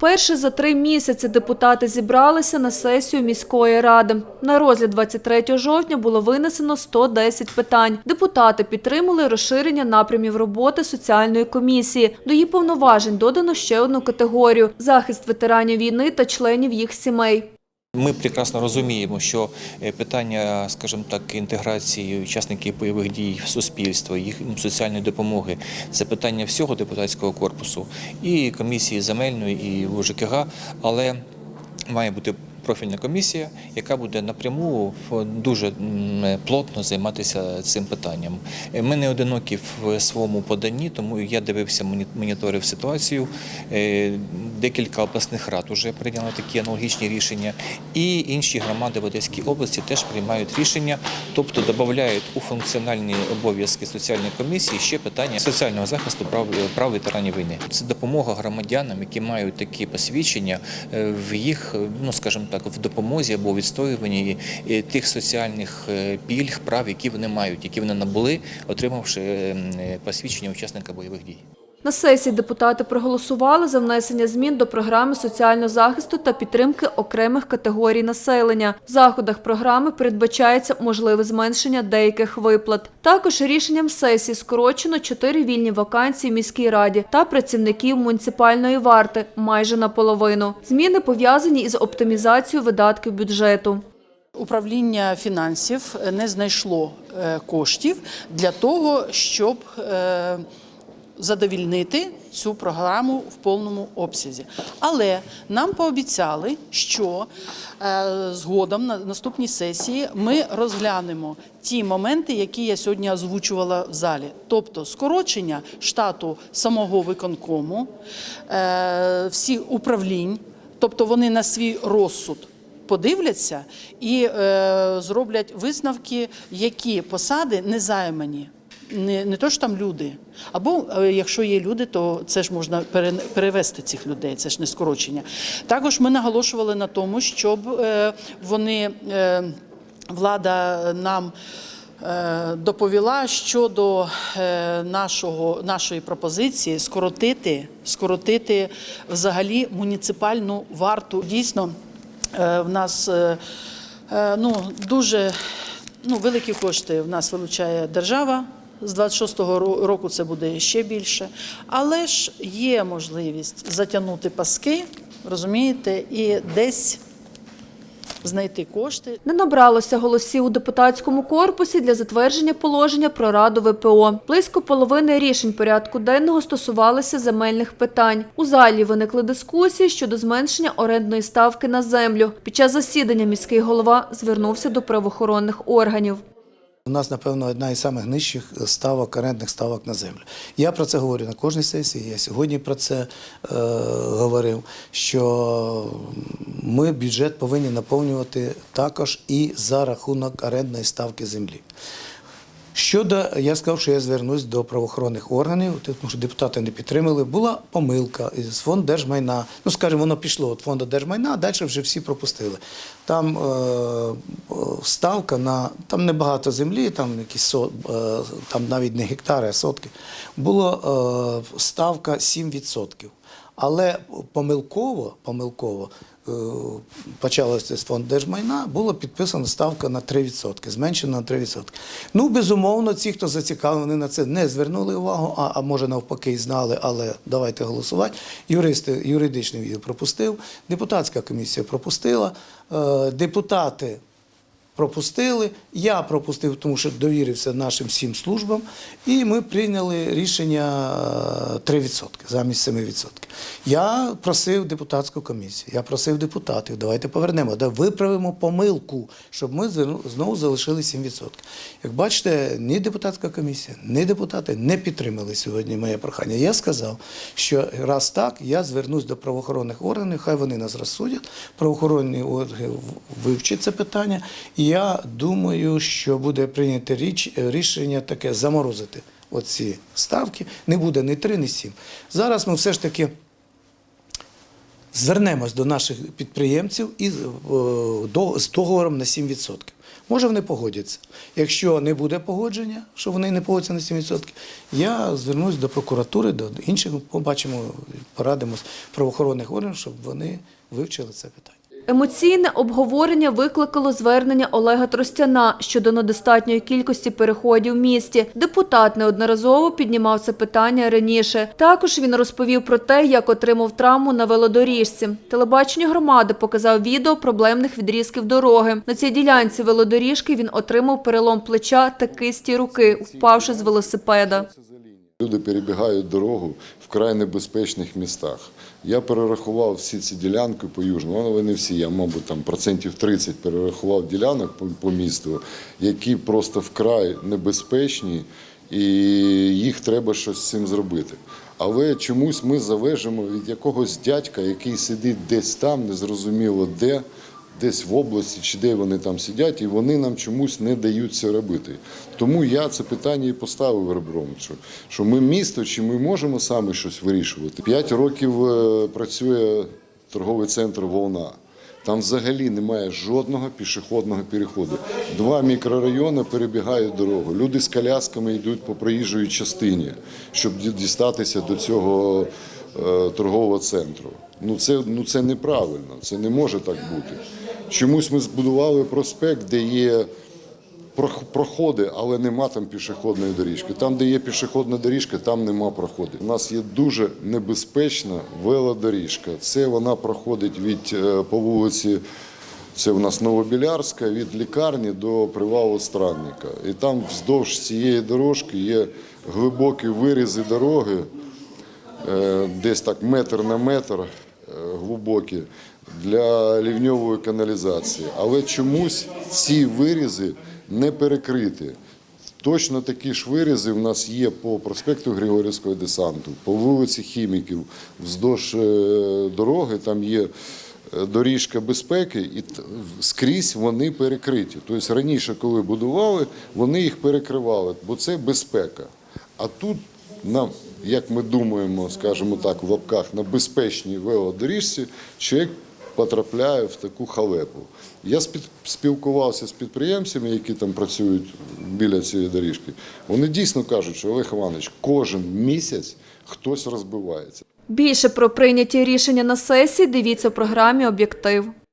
Вперше за три місяці депутати зібралися на сесію міської ради. На розгляд 23 жовтня було винесено 110 питань. Депутати підтримали розширення напрямів роботи соціальної комісії. До її повноважень додано ще одну категорію – захист ветеранів війни та членів їх сімей. Ми прекрасно розуміємо, що е, питання, скажімо так, інтеграції учасників бойових дій в суспільство, їх соціальної допомоги це питання всього депутатського корпусу і комісії земельної, і ЖКГ, але має бути профільна комісія, яка буде напряму дуже плотно займатися цим питанням. Е, Ми не одинокі в своєму поданні, тому я дивився, моні- моніторив ситуацію. Е, Декілька обласних рад вже прийняли такі аналогічні рішення, і інші громади в Одеській області теж приймають рішення, тобто додають у функціональні обов'язки соціальної комісії ще питання соціального захисту прав, прав ветеранів війни. Це допомога громадянам, які мають такі посвідчення е, в їх, е, ну скажімо так, в допомозі або відстоюванні тих соціальних е, пільг, прав, які вони мають, які вони набули, отримавши е, м, е, посвідчення учасника бойових дій. На сесії депутати проголосували за внесення змін до програми соціального захисту та підтримки окремих категорій населення. В заходах програми передбачається можливе зменшення деяких виплат. Також рішенням сесії скорочено чотири вільні вакансії в міській раді та працівників муніципальної варти майже наполовину. Зміни пов'язані із оптимізацією видатків бюджету. Управління фінансів не знайшло е, коштів для того, щоб е, задовільнити цю програму в повному обсязі. Але нам пообіцяли, що е, згодом на наступній сесії ми розглянемо ті моменти, які я сьогодні озвучувала в залі, тобто скорочення штату самого виконкому, е, всіх управлінь, тобто вони на свій розсуд подивляться і е, зроблять висновки, які посади не займані. Не, не то що там люди. Або е, якщо є люди, то це ж можна перевести цих людей, це ж не скорочення. Також ми наголошували на тому, щоб е, вони е, влада нам. Доповіла щодо нашого, нашої пропозиції скоротити, скоротити взагалі муніципальну варту. Дійсно, В нас ну, дуже ну, великі кошти в нас вилучає держава. З 26-го року це буде ще більше. Але ж є можливість затягнути паски, розумієте, і десь знайти кошти. Не набралося голосів у депутатському корпусі для затвердження положення про раду ВПО. Близько половини рішень порядку денного стосувалися земельних питань. У залі виникли дискусії щодо зменшення орендної ставки на землю. Під час засідання міський голова звернувся до правоохоронних органів. У нас, напевно, одна із самих нижчих ставок, орендних ставок на землю. Я про це говорю на кожній сесії. Я сьогодні про це е, говорив, що ми бюджет повинні наповнювати також і за рахунок орендної ставки землі. Щодо, я сказав, що я звернусь до правоохоронних органів, тому що депутати не підтримали. Була помилка із фонду держмайна. Ну, скажімо, воно пішло від фонду держмайна, а далі вже всі пропустили. Там е, е, ставка на там небагато землі, там якісь со, е, там навіть не гектари, а сотки. Було е, ставка 7%. Але помилково, помилково почалося з фонду держмайна, було підписана ставка на 3%, зменшена на 3%. Ну, безумовно, ці, хто зацікавлений на це, не звернули увагу, а, а може навпаки і знали, але давайте голосувати. Юристи, юридичний відділ пропустив, депутатська комісія пропустила, е, депутати пропустили. Я пропустив, тому що довірився нашим всім службам, і ми прийняли рішення е, 3% замість 7%. Я просив депутатську комісію, я просив депутатів, давайте повернемо, да виправимо помилку, щоб ми знову залишили 7%. Як бачите, ні депутатська комісія, ні депутати не підтримали сьогодні моє прохання. Я сказав, що раз так, я звернусь до правоохоронних органів, хай вони нас розсудять. Правоохоронні органи вивчать це питання. І я думаю, що буде прийнято річ, рішення таке заморозити оці ставки. Не буде ні 3, ні 7. Зараз ми все ж таки звернемось до наших підприємців і е, з договором на 7%. Може, вони погодяться. Якщо не буде погодження, що вони не погодяться на 7%, я звернусь до прокуратури, до інших, побачимо, порадимось правоохоронних органів, щоб вони вивчили це питання. Емоційне обговорення викликало звернення Олега Тростяна щодо недостатньої кількості переходів в місті. Депутат неодноразово піднімав це питання раніше. Також він розповів про те, як отримав травму на велодоріжці. Телебачення громади показав відео проблемних відрізків дороги. На цій ділянці велодоріжки він отримав перелом плеча та кисті руки, впавши з велосипеда. Люди перебігають дорогу в край небезпечних містах. Я перерахував всі ці ділянки по южному, ну, вони не всі, я, мабуть, там процентів 30 перерахував ділянок по, по місту, які просто вкрай небезпечні, і їх треба щось з цим зробити. Але чомусь ми залежимо від якогось дядька, який сидить десь там, незрозуміло де, десь в області чи де вони там сидять, і вони нам чомусь не дають це робити. Тому я це питання і поставив ребром, що, ми місто, чи ми можемо самі щось вирішувати. П'ять років е, працює торговий центр Волна. Там взагалі немає жодного пішохідного переходу. Два мікрорайони перебігають дорогу. Люди з колясками йдуть по проїжджої частині, щоб дістатися до цього е, торгового центру. Ну це, ну це неправильно, це не може так бути. Чомусь ми збудували проспект, де є проходи, але нема там пішохідної доріжки. Там, де є пішохідна доріжка, там нема проходів. У нас є дуже небезпечна велодоріжка. Це вона проходить від е, по вулиці. Це в нас Новобілярська від лікарні до привалу Странника. І там вздовж цієї дорожки є глибокі вирізи дороги, е, десь так метр на метр е, глибокі для лівньової каналізації. Але чомусь ці вирізи не перекриті. Точно такі ж вирізи в нас є по проспекту Григорівського десанту, по вулиці Хіміків, вздовж е, дороги там є е, доріжка безпеки, і скрізь вони перекриті. Тобто раніше, коли будували, вони їх перекривали, бо це безпека. А тут нам, як ми думаємо, скажімо так, в лапках на безпечній велодоріжці, чоловік потрапляє в таку халепу. Я спілкувався з підприємцями, які там працюють біля цієї доріжки. Вони дійсно кажуть, що Олег Іванович, кожен місяць хтось розбивається. Більше про прийняті рішення на сесії дивіться в програмі «Об'єктив».